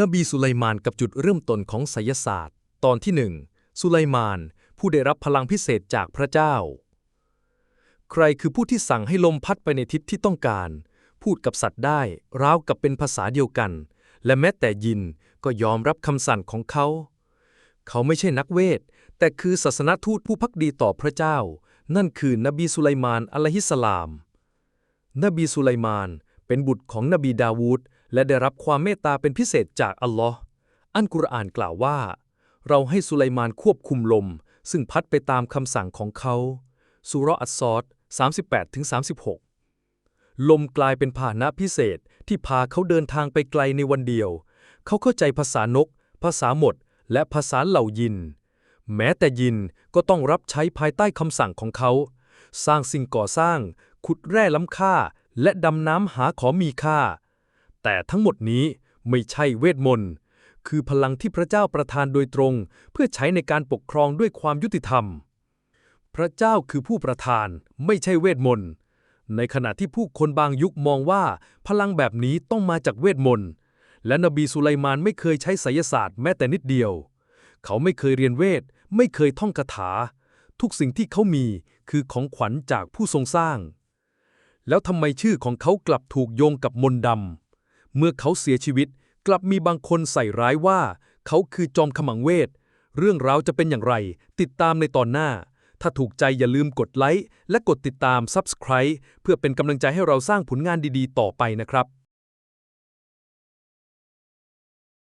นบีสุไลมานกับจุดเริ่มต้นของไสยศาสตร์ ตอนที่หนึ่งสุไลมาน ผู้ได้รับพลังพิเศษจากพระเจ้า ใครคือผู้ที่สั่งให้ลมพัดไปในทิศที่ต้องการ พูดกับสัตว์ได้ราวกับเป็นภาษาเดียวกัน และแม้แต่ยินก็ยอมรับคำสั่งของเขา เขาไม่ใช่นักเวท แต่คือศาสนทูตผู้พักดีต่อพระเจ้า นั่นคือนบีสุไลมานอะลัยฮิสสลาม นบีสุไลมานเป็นบุตรของนบีดาวูด และได้รับความเมตตาเป็นพิเศษจากอัลลอฮ์อันกุรอานกล่าวว่า เราให้สุไลมานควบคุมลม ซึ่งพัดไปตามคำสั่งของเขาสุรอัสซอด38-36 ลมกลายเป็นพาหนะพิเศษที่พาเขาเดินทางไปไกลในวันเดียว เขาเข้าใจภาษานก ภาษาหมด และภาษาเหล่ายิน แม้แต่ยินก็ต้องรับใช้ภายใต้คำสั่งของเขา สร้างสิ่งก่อสร้าง ขุดแร่ล้ำค่า และดำน้ำหาของมีค่า แต่ทั้งหมดนี้ไม่ใช่เวทมนต์ คือพลังที่พระเจ้าประทานโดยตรง เพื่อใช้ในการปกครองด้วยความยุติธรรม พระเจ้าคือผู้ประทานไม่ใช่เวทมนต์ ในขณะที่ผู้คนบางยุคมองว่า พลังแบบนี้ต้องมาจากเวทมนต์ และนบีสุไลมานไม่เคยใช้ไสยศาสตร์แม้แต่นิดเดียว เขาไม่เคยเรียนเวท ไม่เคยท่องคาถา ทุกสิ่งที่เขามีคือของขวัญจากผู้ทรงสร้าง แล้วทำไมชื่อของเขากลับถูกโยงกับมนต์ดำ เมื่อเขาเสียชีวิตกลับมีบางคนใส่ร้ายว่า เขาคือจอมขมังเวท เรื่องราวจะเป็นอย่างไร ติดตามในตอนหน้า ถ้าถูกใจอย่าลืมกดไลค์และกดติดตาม Subscribe เพื่อเป็นกำลังใจให้เราสร้างผลงานดีๆ ต่อไปนะครับ